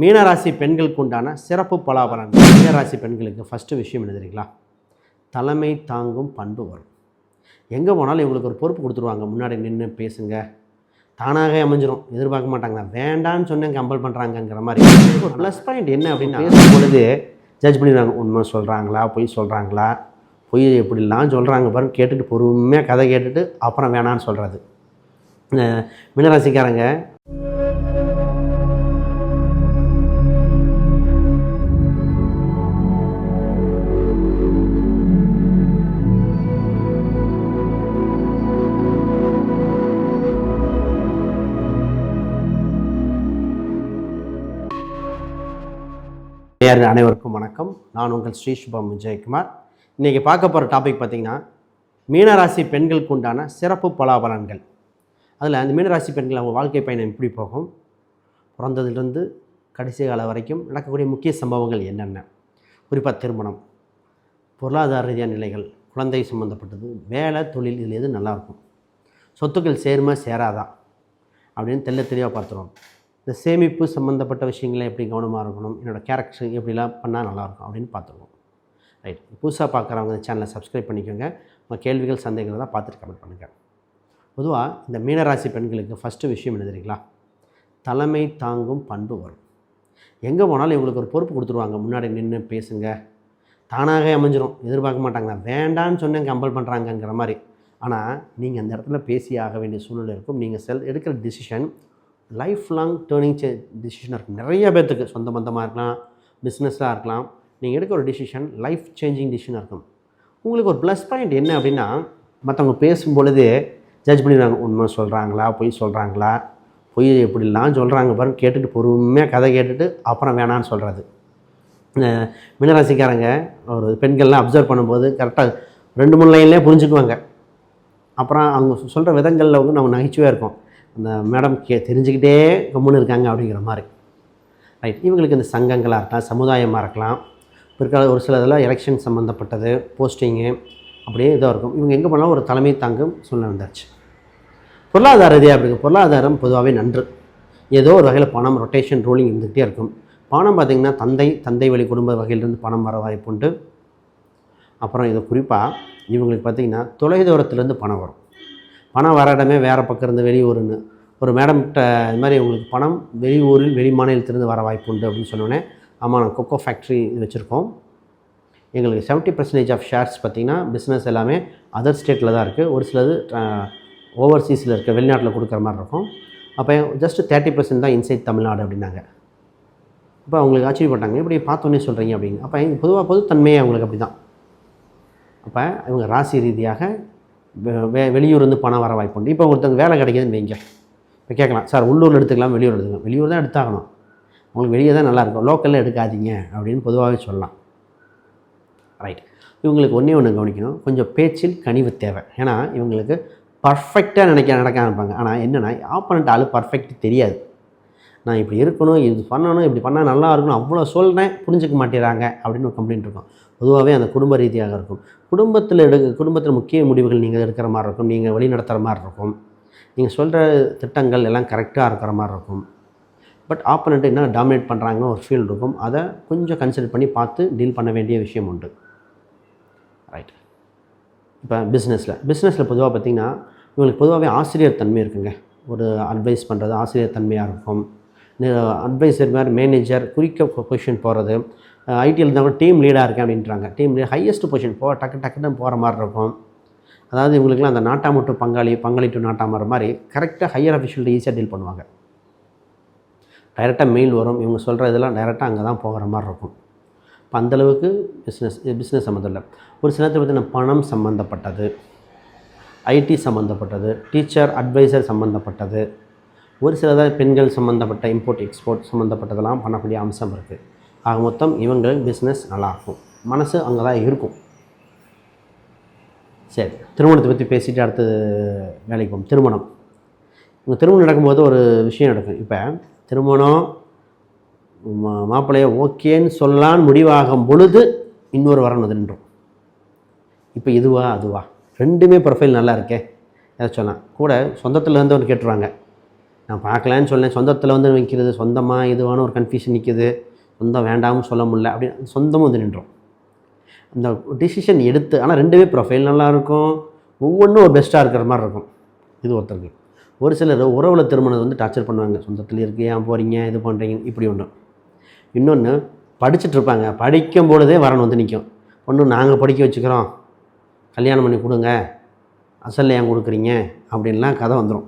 மீனராசி பெண்களுக்கு உண்டான சிறப்பு பலாபலன் மீனராசி பெண்களுக்கு ஃபஸ்ட்டு விஷயம் என்ன தெரியுங்களா? தலைமை தாங்கும் பண்பு வரும். எங்கே போனாலும் இவங்களுக்கு ஒரு பொறுப்பு கொடுத்துருவாங்க. முன்னாடி நின்று பேசுங்க. தானாகவே அமைஞ்சிரும். எதிர்பார்க்க மாட்டாங்க. வேண்டான்னு சொன்னேன் கம்பல் பண்ணுறாங்கங்கிற மாதிரி. ஒரு ப்ளஸ் பாயிண்ட் என்ன அப்படின்னு பேசும்பொழுது ஜட்ஜ் பண்ணிடுறாங்க உண்மை சொல்கிறாங்களா பொய் சொல்கிறாங்களா பொய் எப்படிலாம் சொல்கிறாங்க பாருங்க. கேட்டுட்டு பொறுமையாக கதை கேட்டுட்டு அப்புறம் வேணான்னு சொல்கிறது மீனராசிக்காரங்க நேயர்கள் அனைவருக்கும் வணக்கம். நான் உங்கள் ஸ்ரீ சுபம் விஜயகுமார். இன்றைக்கி பார்க்க போகிற டாபிக் பார்த்திங்கன்னா மீனராசி பெண்களுக்கு உண்டான சிறப்பு பலாபலன்கள். அதில் அந்த மீனராசி பெண்கள் அவங்க வாழ்க்கை பயணம் எப்படி போகும்? பிறந்ததிலிருந்து கடைசி காலம் வரைக்கும் நடக்கக்கூடிய முக்கிய சம்பவங்கள் என்னென்ன? குறிப்பாக திருமணம் பொருளாதார ரீதியான நிலைகள் குழந்தை சம்மந்தப்பட்டது வேலை தொழில் இதில் எது நல்லாயிருக்கும் சொத்துக்கள் சேருமா சேராதா? அப்படின்னு தெள்ள தெளிவாக பார்த்துருவோம். இந்த சேமிப்பு சம்மந்தப்பட்ட விஷயங்களை எப்படி கவனமாக இருக்கணும்? என்னோடய கேரக்டர் எப்படிலாம் பண்ணால் நல்லாயிருக்கும் அப்படின்னு பார்த்துருவோம். ரைட் புதுசாக பார்க்குறவங்க இந்த சேனலை சப்ஸ்கிரைப் பண்ணிக்கோங்க. உங்கள் கேள்விகள் சந்தேகங்கள் தான் பார்த்துட்டு கமெண்ட் பண்ணுங்கள் பொதுவாக இந்த மீனராசி பெண்களுக்கு ஃபஸ்ட்டு விஷயம் என்ன தெரியுங்களா? தலைமை தாங்கும் பண்பு வரும். எங்கே போனாலும் இவங்களுக்கு ஒரு பொறுப்பு கொடுத்துருவாங்க. முன்னாடி நின்று பேசுங்க. தானாகவே அமைஞ்சிரும். எதிர்பார்க்க மாட்டாங்க. வேண்டான்னு சொன்னேன் கம்பல் பண்ணுறாங்கங்கிற மாதிரி. ஆனால் நீங்கள் அந்த இடத்துல பேசி ஆக வேண்டிய சூழ்நிலை இருக்கும். நீங்கள் செல் எடுக்கிற டிசிஷன் லைஃப் லாங் டேர்னிங் சே டிசிஷனாக இருக்கும். நிறைய பேர்த்துக்கு சொந்த பந்தமாக இருக்கலாம் பிஸ்னஸாக இருக்கலாம். நீங்கள் எடுக்க ஒரு டிசிஷன் லைஃப் சேஞ்சிங் டிசிஷனாக இருக்கும். உங்களுக்கு ஒரு ப்ளஸ் பாயிண்ட் என்ன அப்படின்னா மற்றவங்க பேசும் பொழுது ஜட்ஜ் பண்ணிடுறாங்க உண்மை சொல்கிறாங்களா பொய் சொல்கிறாங்களா பொய் எப்படிலாம் சொல்கிறாங்க பாருங்க கேட்டுட்டு பொறுமையாக கதை கேட்டுட்டு அப்புறம் வேணான்னு சொல்கிறது மினராசிக்காரங்க ஒரு பெண்கள்லாம் அப்சர்வ் பண்ணும்போது கரெக்டாக ரெண்டு மூணு லைன்லேயே புரிஞ்சுக்குவாங்க. அப்புறம் அவங்க சொல்கிற விதங்களில் வந்து நம்ம நகைச்சுவையாக இருக்கும். அந்த மேடம் கே தெரிஞ்சுக்கிட்டே கம்முன்னு இருக்காங்க அப்படிங்கிற மாதிரி. ரைட் இவங்களுக்கு இந்த சங்கங்களாக இருக்கலாம் சமுதாயமாக இருக்கலாம். பிற்கால ஒரு சில இதெல்லாம் எலெக்ஷன் சம்மந்தப்பட்டது போஸ்டிங்கு அப்படியே இதாக இருக்கும். இவங்க எங்கே போனாலும் ஒரு தலைமை தாங்கும் சூழ்நிலை வந்தாச்சு பொருளாதார ரீதியாக அப்படிங்க பொருளாதாரம் பொதுவாகவே நன்று. ஏதோ ஒரு வகையில் பணம் ரொட்டேஷன் ரூலிங் இருந்துகிட்டே இருக்கும். பணம் பார்த்திங்கன்னா தந்தை தந்தை வழி குடும்ப வகையிலிருந்து பணம் வர வாய்ப்புண்டு அப்புறம் இதை குறிப்பாக இவங்களுக்கு பார்த்திங்கன்னா தொலைதூரத்துலேருந்து பணம் வரும். பணம் வர இடமே வேறு பக்கம் இருந்து வெளியூர்னு ஒரு மேடம்கிட்ட இது மாதிரி உங்களுக்கு பணம் வெளியூரில் வெளி மாநிலத்திலிருந்து வர வாய்ப்பு உண்டு அப்படின்னு சொன்னோடனே ஆமாம் நாங்கள் கொக்கோ ஃபேக்ட்ரி வச்சுருக்கோம். எங்களுக்கு செவன்ட்டி பர்சன்டேஜ் ஆஃப் ஷேர்ஸ் பார்த்திங்கன்னா பிஸ்னஸ் எல்லாமே அதர் ஸ்டேட்டில் தான் இருக்குது ஒரு சிலது ஓவர்சீஸில் இருக்க வெளிநாட்டில் கொடுக்குற மாதிரி இருக்கும். அப்போ ஜஸ்ட் தேர்ட்டி பர்சன்ட் தான் இன்சைட் தமிழ்நாடு அப்படின்னாங்க. அப்போ அவங்களுக்கு ஆச்சரியப்பட்டாங்க இப்படி பார்த்தோன்னே சொல்கிறீங்க அப்படின்னு. அப்போ பொதுவாக பொதுத்தன்மையே அவங்களுக்கு அப்படி தான் அப்போ இவங்க ராசி ரீதியாக வெ- வெ வெளியூர்லேருந்து பணம் வர வாய்ப்பு உண்டு. இப்போ ஒருத்தங்க வேலை கிடைக்குதுன்னு வைங்க. இப்போ கேட்கலாம் சார் உள்ளூரில் எடுத்துக்கலாம் வெளியூர் எடுத்துக்கலாம். வெளியூர் தான் எடுத்தாகணும். உங்களுக்கு வெளியே தான் நல்லாயிருக்கும் லோக்கலில் எடுக்காதீங்க அப்படின்னு பொதுவாகவே சொல்லலாம். ரைட் இவங்களுக்கு ஒன்றே ஒன்று கவனிக்கணும். கொஞ்சம் பேச்சில் கனிவு தேவை. ஏன்னா இவங்களுக்கு பர்ஃபெக்டாக நினைக்க நடக்க இருப்பாங்க ஆனால் என்னென்னா ஆப்பனண்ட் ஆள் பர்ஃபெக்ட் தெரியாது. நான் இப்படி இருக்கணும் இது பண்ணணும் இப்படி பண்ணால் நல்லா இருக்கணும் அவ்வளோ சொல்கிறேன் புரிஞ்சுக்க மாட்டேறாங்க அப்படின்னு ஒரு கம்ப்ளைண்ட் இருக்கும். பொதுவாகவே அந்த குடும்ப ரீதியாக இருக்கும். குடும்பத்தில் எடு குடும்பத்தில் முக்கிய முடிவுகள் நீங்கள் எடுக்கிற மாதிரி இருக்கும். நீங்கள் வழி நடத்துகிற மாதிரி இருக்கும். நீங்கள் சொல்கிற திட்டங்கள் எல்லாம் கரெக்டாக இருக்கிற மாதிரி இருக்கும். பட் ஆப்பனண்ட் என்ன டாமினேட் பண்ணுறாங்கன்னு ஒரு ஃபீல் இருக்கும். அதை கொஞ்சம் கன்சிடர் பண்ணி பார்த்து டீல் பண்ண வேண்டிய விஷயம் உண்டு. ரைட் இப்போ பிஸ்னஸில் பிஸ்னஸில் பொதுவாக பார்த்திங்கன்னா இவங்களுக்கு பொதுவாகவே ஆசிரியர் தன்மை இருக்குங்க. ஒரு அட்வைஸ் பண்ணுறது ஆசிரியர் தன்மையாக இருக்கும். அட்வைசர் மாதிரி மேனேஜர் குறிக்க கொஷின் போகிறது. ஐடியில் இருந்தால் கூட டீம் லீடாக இருக்கேன் அப்படின்றாங்க. டீம் லீட் ஹையஸ்ட் பொசிஷன் போ டக்கு டக்குன்னு போகிற மாதிரி இருக்கும். அதாவது இவங்களுக்குலாம் அந்த நாட்டா மட்டும் பங்காளி பங்காளி டு நாட்டா மாதிரி மாதிரி கரெக்டாக ஹையர் அஃபிஷியல்ட்டு ஈஸியாக டீல் பண்ணுவாங்க. டைரெக்டாக மெயில் வரும். இவங்க சொல்கிற இதெல்லாம் டைரெக்டாக அங்கே தான் போகிற மாதிரி இருக்கும். இப்போ அந்தளவுக்கு பிஸ்னஸ் பிஸ்னஸ் சம்மந்தம் இல்லை. ஒரு சில நேரத்தில் பார்த்தீங்கன்னா பணம் சம்மந்தப்பட்டது ஐடி சம்மந்தப்பட்டது டீச்சர் அட்வைசர் சம்மந்தப்பட்டது ஒரு சிலதாக பெண்கள் சம்மந்தப்பட்ட இம்போர்ட் எக்ஸ்போர்ட் சம்மந்தப்பட்டதெல்லாம் பண்ணக்கூடிய அம்சம் இருக்குது ஆக மொத்தம் இவங்களுக்கு பிஸ்னஸ் நல்லாயிருக்கும். மனசு அங்கே தான் இருக்கும். சரி திருமணத்தை பற்றி பேசிட்டு அடுத்தது வேலைக்கு போகும் திருமணம். இவங்க திருமணம் நடக்கும்போது ஒரு விஷயம் நடக்கும். இப்போ திருமணம் மா- மாப்பிள்ளையை ஓகேன்னு சொல்லலான்னு முடிவாகும் பொழுது இன்னொரு வரணும் அது நின்றும். இப்போ இதுவா அதுவா? ரெண்டுமே ப்ரொஃபைல் நல்லா இருக்கே. எதை சொன்னால் கூட சொந்தத்தில் இருந்தவன் கேட்டுருவாங்க. நான் பார்க்கலான்னு சொன்னேன். சொந்தத்தில் வந்து நிற்கிறது சொந்தமாக இதுவான ஒரு கன்ஃபியூஷன் நிற்கிது சொந்தம் வேண்டாம்னு சொல்ல முடியல. அப்படி சொந்தமும் வந்து நின்றோம். அந்த டிசிஷன் எடுத்து ஆனால் ரெண்டுமே ப்ரொஃபைல் நல்லாயிருக்கும் ஒவ்வொன்றும் ஒரு பெஸ்ட்டாக இருக்கிற மாதிரி இருக்கும். இது ஒருத்தருக்கு. ஒரு சிலர் உறவில் திருமணம் வந்து டார்ச்சர் பண்ணுவாங்க. சொந்தத்தில் இருக்கு ஏன் போகிறீங்க இது பண்ணுறீங்க இப்படி ஒன்று இன்னொன்று படிச்சுட்டு இருப்பாங்க. படிக்கும் பொழுதே வரணும் வந்து நிற்கும் ஒன்று நாங்கள் படிக்க வச்சுக்கிறோம். கல்யாணம் பண்ணி கொடுங்க. அசல்ல ஏன் கொடுக்குறீங்க? அப்படின்லாம் கதை வந்துடும்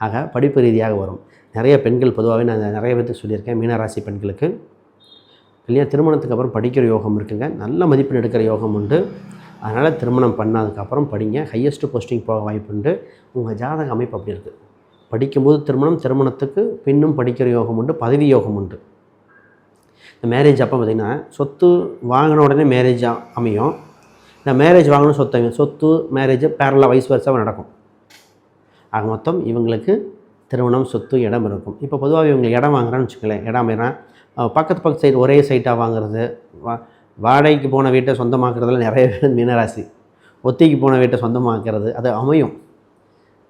ஆக படிப்பு ரீதியாக வரும். நிறைய பெண்கள் பொதுவாகவே நான் நிறைய பேர்த்துக்கு சொல்லியிருக்கேன். மீனராசி பெண்களுக்கு. இல்லையா திருமணத்துக்கு அப்புறம் படிக்கிற யோகம் இருக்குங்க. நல்ல மதிப்பெண் எடுக்கிற யோகம் உண்டு. அதனால் திருமணம் பண்ணதுக்கப்புறம் படிங்க. ஹையஸ்ட் போஸ்டிங் போக வாய்ப்பு உண்டு. உங்கள் ஜாதக அமைப்பு அப்படி இருக்குது படிக்கும்போது திருமணம் திருமணத்துக்கு பின்னும் படிக்கிற யோகம் உண்டு பதவி யோகம் உண்டு. இந்த மேரேஜ் அப்போ பார்த்திங்கன்னா சொத்து வாங்கின உடனே மேரேஜ் அமையும். இந்த மேரேஜ் வாங்கணும் சொத்து அமையும். சொத்து மேரேஜ் பேரலாக வயசு வருஷம் நடக்கும். ஆக மொத்தம் இவங்களுக்கு திருமணம் சொத்து இடம் இருக்கும். இப்போ பொதுவாக இவங்க இடம் வாங்குறான்னு வச்சுக்கலேன் இடம் அமைறான் பக்கத்து பக்கத்து சைடு ஒரே சைட்டாக வாங்குறது. வா வாடகைக்கு போன வீட்டை சொந்தமாக்குறதுல நிறைய பேர் மீனராசி. ஒத்திக்கு போன வீட்டை சொந்தமாக்குறது அது அமையும்.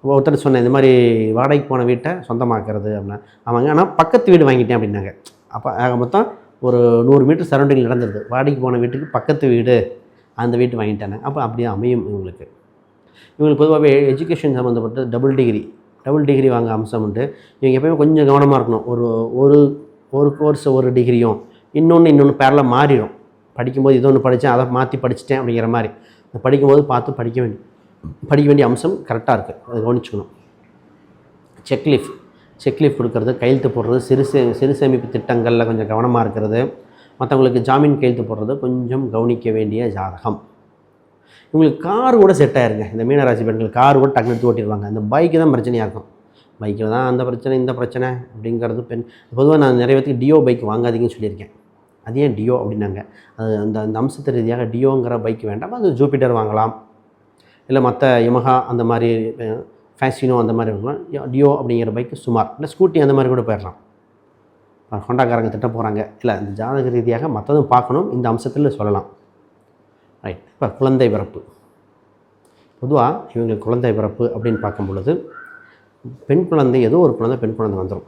ஒருத்தர் சொன்னேன் இந்த மாதிரி வாடகைக்கு போன வீட்டை சொந்தமாக்குறது அப்படின்னா. அவங்க ஆனால் பக்கத்து வீடு வாங்கிட்டேன் அப்படின்னாங்க. அப்போ ஆக மொத்தம் ஒரு நூறு மீட்டர் சரௌண்டிங் நடந்துருது வாடகைக்கு போன வீட்டுக்கு பக்கத்து வீடு அந்த வீட்டு வாங்கிட்டாங்க. அப்போ அப்படியே அமையும் இவங்களுக்கு. இவங்களுக்கு பொதுவாகவே எஜுகேஷன் சம்மந்தப்பட்ட டபுள் டிகிரி டபுள் டிகிரி வாங்க அம்சம் உண்டு. இவங்க எப்பயுமே கொஞ்சம் கவனமாக இருக்கணும். ஒரு ஒரு ஒரு கோர்ஸ் ஒரு டிகிரியும் இன்னொன்று இன்னொன்று பேரலாக மாறிடும் படிக்கும்போது இது ஒன்று படித்தேன் அதை மாற்றி படிச்சிட்டேன் அப்படிங்கிற மாதிரி. அந்த படிக்கும்போது பார்த்து படிக்க வேண்டிய படிக்க வேண்டிய அம்சம் கரெக்டாக இருக்குது அதை கவனிச்சுக்கணும். செக்லீஃப் செக்லீஃப் கொடுக்கறது கையெழுத்து போடுறது சிறு சே சிறு சேமிப்பு திட்டங்களில் கொஞ்சம் கவனமாக இருக்கிறது. மற்றவங்களுக்கு ஜாமீன் கையெழுத்து போடுறது கொஞ்சம் கவனிக்க வேண்டிய ஜாதகம். இவங்களுக்கு கார் கூட செட் ஆயிருங்க. இந்த மீனராசி பெண்கள் கார் கூட டக்குனு எடுத்து ஓட்டிடுவாங்க இந்த பைக்கு தான் பிரச்சனையாக இருக்கும். பைக்கில் தான் அந்த பிரச்சனை இந்த பிரச்சனை அப்படிங்கிறது பெண். பொதுவாக நான் நிறைய பேத்துக்கு டியோ பைக் வாங்காதீங்கன்னு சொல்லியிருக்கேன். அது ஏன் டியோ அப்படின்னாங்க? அது அந்த அந்த அம்சத்து ரீதியாக டியோங்கிற பைக் வேண்டாம். அது ஜூபிட்டர் வாங்கலாம். இல்லை மற்ற யமஹா அந்த மாதிரி ஃபேசினோ அந்த மாதிரி வாங்கலாம். டியோ அப்படிங்கிற பைக்கு சுமார். இல்லை ஸ்கூட்டி அந்த மாதிரி கூட போயிடலாம். ஹோண்டாக்காரங்க திட்ட போகிறாங்க இல்லை இந்த ஜாதக ரீதியாக மற்றதும் பார்க்கணும். இந்த அம்சத்தில் சொல்லலாம். ரைட் இப்போ குழந்தை பிறப்பு. பொதுவாக இவங்களுக்கு குழந்தை பிறப்பு அப்படின்னு பார்க்கும் பொழுது பெண் குழந்தை ஏதோ ஒரு குழந்தை பெண் குழந்தை வந்துடும்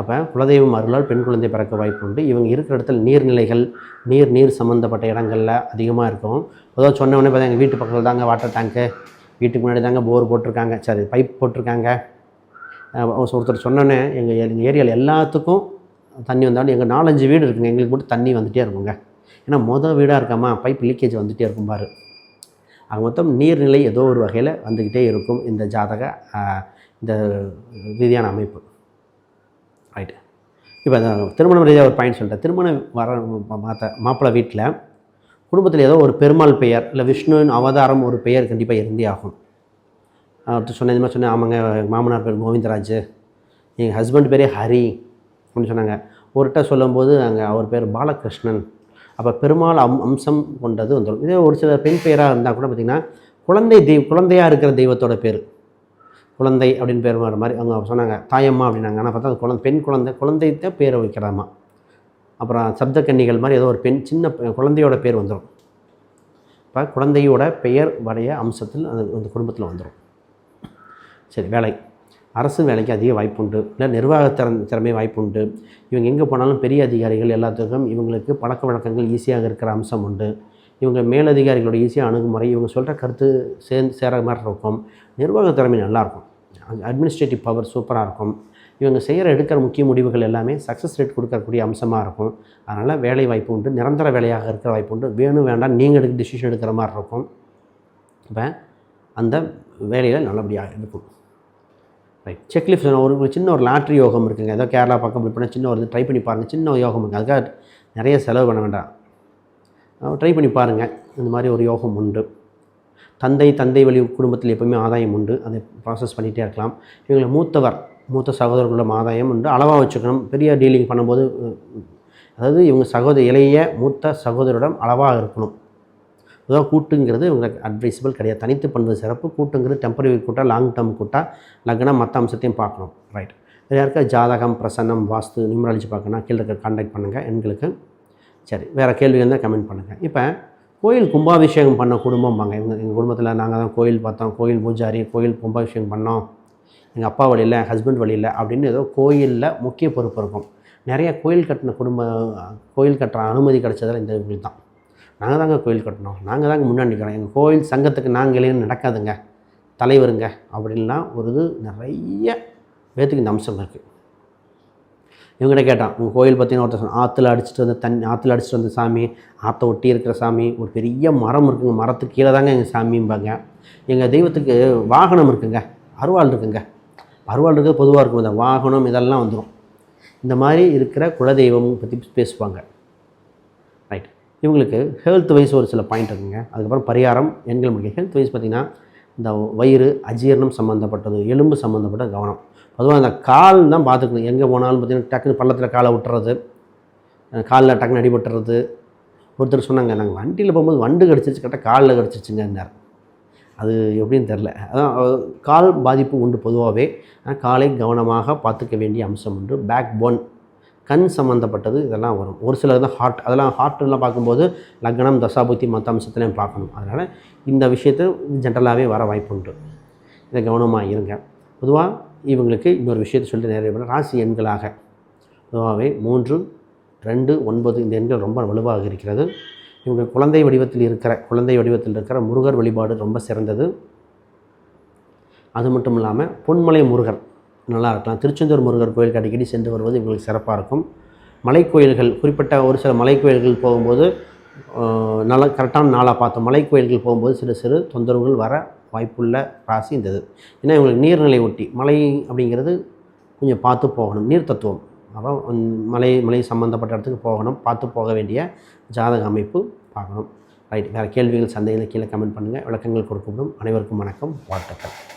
அப்போ குலதெய்வம் அருளால் பெண் குழந்தை பிறக்க வாய்ப்பு உண்டு. இவங்க இருக்கிற இடத்துல நீர்நிலைகள் நீர் நீர் சம்மந்தப்பட்ட இடங்களில் அதிகமாக இருக்கும். ஏதோ சொன்னவொடனே பார்த்தா எங்கள் வீட்டு பக்கத்தில் தாங்க வாட்டர் டேங்க்கு வீட்டுக்கு முன்னாடி தாங்க போர் போட்டிருக்காங்க. சரி பைப் போட்டிருக்காங்க. ஒருத்தர் சொன்னோன்னே எங்கள் எங்கள் ஏரியாவில் எல்லாத்துக்கும் தண்ணி வந்தாலும் எங்கள் நாலஞ்சு வீடு இருக்குங்க. எங்களுக்கு மட்டும் தண்ணி வந்துகிட்டே இருக்குங்க. ஏன்னா மொதல் வீடாக இருக்காமா? பைப் லீக்கேஜ் வந்துகிட்டே இருக்கும் பாரு. ஆக மொத்தம் நீர்நிலை ஏதோ ஒரு வகையில் வந்துக்கிட்டே இருக்கும் இந்த ஜாதக இந்த ரீதியான அமைப்பு. ரைட்டு இப்போ திருமணம் ரீதியாக ஒரு பாயிண்ட் சொல்லிட்டேன் திருமணம் வர மாத்த மாப்பிள்ளை வீட்டில் குடும்பத்தில் ஏதோ ஒரு பெருமாள் பெயர் இல்லை விஷ்ணுவின் அவதாரம் ஒரு பெயர் கண்டிப்பாக இருந்தே ஆகும் ஒருத்தர் சொன்ன மாதிரி சொன்னேன் ஆமாங்க மாமனார் பேர் கோவிந்தராஜ் எங்கள் ஹஸ்பண்ட் பேரே ஹரி அப்படின்னு சொன்னாங்க. ஒருட்ட சொல்லும்போது அங்கே அவர் பேர் பாலகிருஷ்ணன். அப்போ பெருமாள் அம் அம்சம் கொண்டது வந்துடும் இதே ஒரு சில பெண் பெயராக இருந்தால் கூட பார்த்திங்கன்னா குழந்தை தெய்வ குழந்தையாக இருக்கிற தெய்வத்தோட பேர். குழந்தை அப்படின்னு பேர் வர மாதிரி அவங்க சொன்னாங்க. தாயம்மா அப்படின்னாங்க. ஆனால் பார்த்தா அது குழந்தை பெண் குழந்தை குழந்தைத்த பேரை வைக்கிறாமா. அப்புறம் சப்தக்கன்னிகள் மாதிரி ஏதோ ஒரு பெண் சின்ன குழந்தையோட பேர் வந்துடும் இப்போ குழந்தையோட பெயர் வடைய அம்சத்தில் அது அந்த குடும்பத்தில் வந்துடும் சரி வேலை. அரசு வேலைக்கு அதிக வாய்ப்பு உண்டு இல்லை நிர்வாக திறன் திறமை வாய்ப்புண்டு. இவங்க எங்கே போனாலும் பெரிய அதிகாரிகள் எல்லாத்துக்கும் இவங்களுக்கு பழக்க வழக்கங்கள் ஈஸியாக இருக்கிற அம்சம் உண்டு. இவங்க மேலதிகாரிகளோட ஈஸியாக அணுகுமுறை இவங்க சொல்கிற கருத்து சேர்ந்து சேர மாதிரி இருக்கும். நிர்வாக திறமை நல்லாயிருக்கும் அட்மினிஸ்ட்ரேட்டிவ் பவர் சூப்பராக இருக்கும். இவங்க செய்கிற எடுக்கிற முக்கிய முடிவுகள் எல்லாமே சக்ஸஸ் ரேட் கொடுக்கக்கூடிய அம்சமாக இருக்கும். அதனால் வேலை வாய்ப்பு உண்டு. நிரந்தர வேலையாக இருக்கிற வாய்ப்பு உண்டு. வேணும் வேண்டாம் நீங்கள் எடுக்க டிசிஷன் எடுக்கிற மாதிரி இருக்கும். இப்போ அந்த வேலையில் நல்லபடியாக இருக்கும். ரைட் செக்லிஃப்ட் ஒரு சின்ன ஒரு லாட்ரி யோகம் இருக்குங்க. ஏதோ கேரளா பக்கம் இப்படி பண்ணால் சின்ன ஒரு ட்ரை பண்ணி பாருங்கள் சின்ன ஒரு யோகம் இருக்குது அதுக்காக நிறைய செலவு பண்ண வேண்டாம். ட்ரை பண்ணி பாருங்கள் இந்த மாதிரி ஒரு யோகம் உண்டு. தந்தை தந்தை வழி குடும்பத்தில் எப்பவுமே ஆதாயம் உண்டு. அதை ப்ராசஸ் பண்ணிகிட்டே இருக்கலாம். இவங்களை மூத்தவர் மூத்த சகோதரர்களும் ஆதாயம் உண்டு. அளவாக வச்சுக்கணும். பெரிய டீலிங் பண்ணும்போது அதாவது இவங்க சகோதர இளைய மூத்த சகோதரிடம் அளவாக இருக்கணும். அதுதான் கூட்டுங்கிறது உங்களுக்கு அட்வைசபிள் கிடையாது. தனித்து பண்ணுவது சிறப்பு கூட்டுங்கிறது டெம்பரரி கூட்டா லாங் டேர்ம் கூட்டா லக்னம் மற்ற அம்சத்தையும் பார்க்கணும். ரைட் வேறு யாருக்கா ஜாதகம் பிரசன்னம் வாஸ்து நியூமராலஜி பார்க்கணும் கீழே இருக்க காண்டாக்ட் பண்ணுங்கள் எங்களுக்கு சரி வேறு கேள்வி இருந்தால் கமெண்ட் பண்ணுங்கள் இப்போ கோயில் கும்பாபிஷேகம் பண்ண குடும்பம்பாங்க இவங்க எங்கள் குடும்பத்தில் நாங்கள் தான் கோயில் பார்த்தோம் கோயில் பூஜாரி கோயில் கும்பாபிஷேகம் பண்ணோம். எங்கள் அப்பா வழியில் ஹஸ்பண்ட் வழியில் அப்படின்னு ஏதோ கோயிலில் முக்கிய பொறுப்பு இருக்கும். நிறைய கோயில் கட்டின குடும்ப கோயில் கட்டுற அனுமதி கிடைச்சதில் இந்த இவங்களுக்கு தான். நாங்கள் தாங்க கோயில் கட்டினோம் நாங்கள் தாங்க முன்னாடி நிற்கிறோம் எங்கள் கோயில் சங்கத்துக்கு நாங்கள் நடக்காதுங்க. தலைவருங்க அப்படின்லாம் ஒரு இது நிறைய பேத்துக்கு இந்த அம்சம் இருக்குது இவங்ககிட்ட கேட்டான் உங்கள் கோயில் பார்த்தீங்கன்னா ஒருத்தர் ஆற்றுல அடிச்சிட்டு வந்து தண்ணி ஆற்றுல அடிச்சிட்டு வந்த சாமி ஆற்றை ஒட்டி இருக்கிற சாமி ஒரு பெரிய மரம் இருக்குங்க. மரத்துக்கு கீழே தாங்க எங்கள் சாமிம்பாங்க. எங்கள் தெய்வத்துக்கு வாகனம் இருக்குங்க. அருவாள் இருக்குங்க. அருவாள் இருக்கிறது பொதுவாக இருக்கும். இந்த வாகனம் இதெல்லாம் வந்துடும் இந்த மாதிரி இருக்கிற குலதெய்வம் பற்றி பேசுவாங்க. இவங்களுக்கு ஹெல்த் வைஸ் ஒரு சில பாயிண்ட் இருக்குங்க. அதுக்கப்புறம் பரிகாரம் எண்கள் முடிக்க ஹெல்த் வைஸ் பார்த்திங்கன்னா இந்த வயிறு அஜீரணம் சம்மந்தப்பட்டது எலும்பு சம்மந்தப்பட்ட கவனம். பொதுவாக அந்த கால் தான் பார்த்துக்கணும். எங்கே போனாலும் பார்த்திங்கன்னா டக்குன்னு பள்ளத்தில் காலை விட்டுறது காலில் டக்குன்னு அடிபட்டுறது ஒருத்தர் சொன்னாங்க நாங்கள் வண்டியில் போகும்போது வண்டு கடிச்சிருச்சு. கரெக்டாக காலில் கடிச்சிருச்சுங்கன்னார் அது எப்படின்னு தெரில அதான் கால் பாதிப்பு உண்டு பொதுவாகவே ஆனால் காலை கவனமாக பார்த்துக்க வேண்டிய அம்சம் உண்டு. பேக் போன் கண் சம்மந்தப்பட்டது இதெல்லாம் வரும். ஒரு சிலர் தான் ஹார்ட் அதெல்லாம் ஹார்ட்லாம் பார்க்கும்போது லக்னம் தசாபுத்தி மற்ற அம்சத்துலையும் பார்க்கணும். அதனால் இந்த விஷயத்தை ஜென்ரலாகவே வர வாய்ப்பு உண்டு இதை கவனமாக இருங்க. பொதுவாக இவங்களுக்கு இன்னொரு விஷயத்தை சொல்லிட்டு நிறைய ராசி எண்களாக. பொதுவாகவே மூன்று ரெண்டு ஒன்பது இந்த எண்கள் ரொம்ப வலுவாக இருக்கிறது. இவங்க குழந்தை வடிவத்தில் இருக்கிற குழந்தை வடிவத்தில் இருக்கிற முருகர் வழிபாடு ரொம்ப சிறந்தது. அது மட்டும் இல்லாமல் பொன்மலை முருகர் நல்லா இருக்கலாம் திருச்செந்தூர் முருகர் கோயிலுக்கு அடிக்கடி சென்று வருவது இவங்களுக்கு சிறப்பாக இருக்கும். மலைக்கோயில்கள் குறிப்பிட்ட ஒரு சில மலைக்கோயில்கள் போகும்போது ஆஹ், நல்ல கரெக்டான நாளாக பார்த்தோம். மலைக்கோயில்கள் போகும்போது சிறு சிறு தொந்தரவுகள் வர வாய்ப்புள்ள ராசி இந்த இது. ஏன்னா இவங்களுக்கு நீர்நிலை ஒட்டி மலை அப்படிங்கிறது கொஞ்சம் பார்த்து போகணும். நீர் தத்துவம். அப்போ மலை மலை சம்மந்தப்பட்ட இடத்துக்கு போகணும். பார்த்து போக வேண்டிய ஜாதக அமைப்பு பார்க்கணும். ரைட். வேறு கேள்விகள் சந்தேகங்கள் கீழே கமெண்ட் பண்ணுங்கள் விளக்கங்கள் கொடுக்கப்படும். அனைவருக்கும் வணக்கம். வாழ்த்துக்கள்.